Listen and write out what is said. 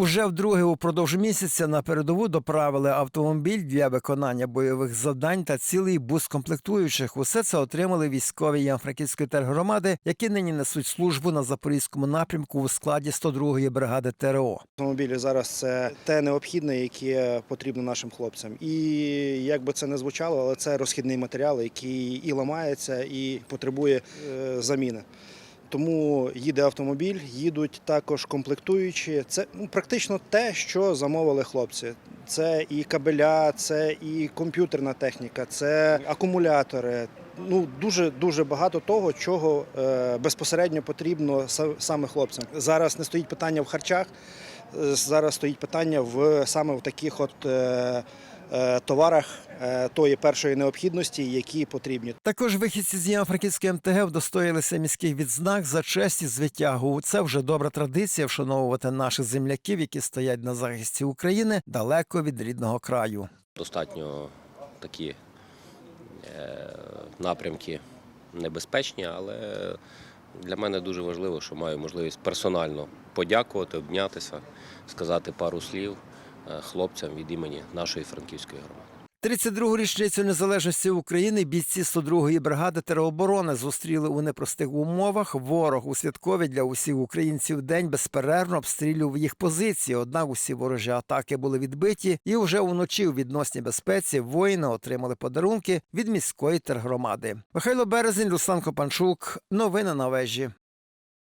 Уже вдруге упродовж місяця на передову доправили автомобіль для виконання бойових завдань та цілий бус комплектуючих. Усе це отримали військові Ямфраківської тергромади, які нині несуть службу на запорізькому напрямку у складі 102-ї бригади ТРО. Автомобілі зараз це те необхідне, яке потрібно нашим хлопцям. І як би це не звучало, але це розхідний матеріал, який і ламається, і потребує е, заміни. Тому їде автомобіль, їдуть також комплектуючі. Це ну, практично те, що замовили хлопці. Це і кабеля, це і комп'ютерна техніка, це акумулятори. Ну дуже дуже багато того, чого е, безпосередньо потрібно саме хлопцям. Зараз не стоїть питання в харчах, е, зараз стоїть питання в саме в таких от е, товарах е, тої першої необхідності, які потрібні. Також вихідці з Ямфраківської МТГ вдостоїлися міських відзнак за честь і звитягу. Це вже добра традиція вшановувати наших земляків, які стоять на захисті України далеко від рідного краю. достатньо такі е, напрямки небезпечні, але для мене дуже важливо, що маю можливість персонально подякувати, обнятися, сказати пару слів е, хлопцям від імені нашої франківської громади. 32-гу річницю незалежності України бійці 102-ї бригади тероборони зустріли у непростих умовах. Ворог у святкові для усіх українців день безперервно обстрілював їх позиції. Однак усі ворожі атаки були відбиті, і вже уночі у відносній безпеці воїни отримали подарунки від міської тергромади. Михайло Березень, Руслан Копанчук. Новини на вежі.